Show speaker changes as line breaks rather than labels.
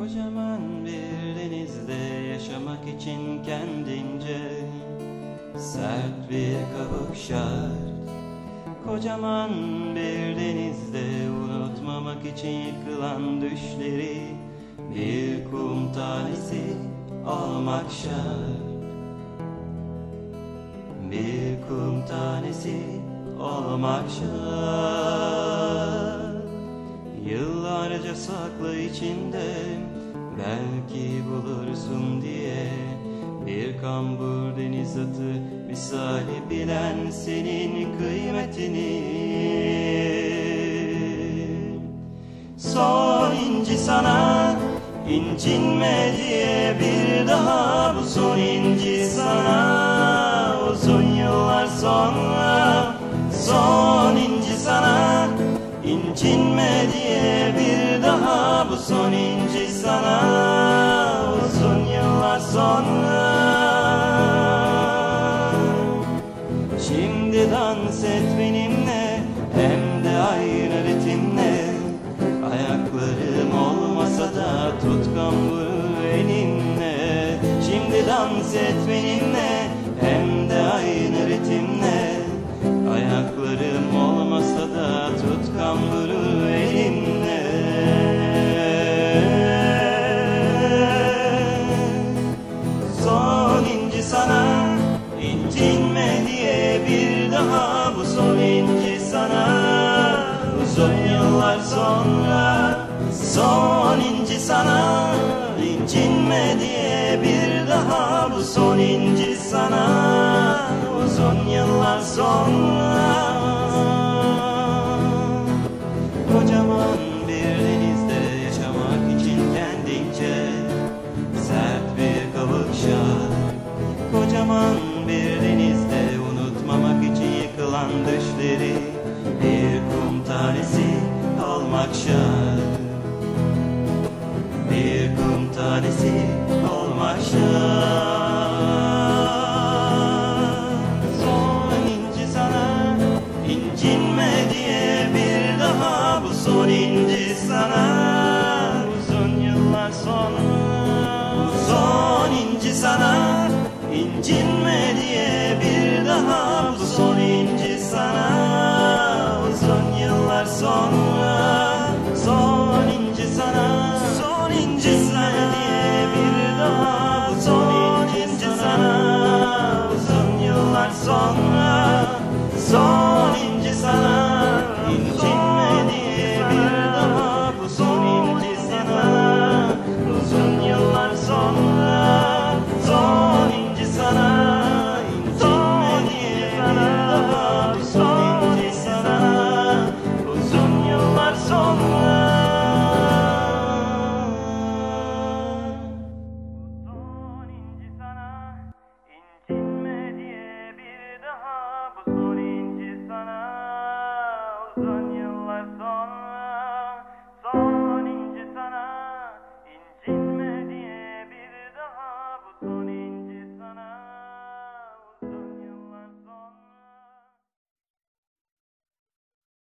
Kocaman bir denizde yaşamak için kendince Sert bir kabuk şart. Kocaman bir denizde unutmamak için yıkılan düşleri Bir kum tanesi almak şart. Bir kum tanesi almak şart. Yıllarca saklı içinde Belki bulursun diye Bir kambur deniz atı Misali bilen senin kıymetini. Son inci sana incinme diye Bir daha bu son inci sana. Uzun yıllar sonra Son incinme diye Bir daha bu son inci sana. Uzun yıllar sonra. Şimdi dans et benimle Hem de aynı ritimle. Ayaklarım olmasa da tut kamburu elinle. Şimdi dans et benimle Hem de aynı ritimle. Ayaklarım yıllar sonra son inci sana incinme diye bir daha bu son inci sana Uzun yıllar sonra Kocaman bir denizde yaşamak için kendince Sert bir kabuk şart Kocaman bir denizde unutmamak için yıkılan düşleri tanesi olmak şart Son inci sana incinme diye bir daha bu son inci sana Uzun yıllar sonra. Son inci sana incinme diye bir daha bu son inci sana Uzun yıllar sonra son inci sana Uzun yıllar sonra Son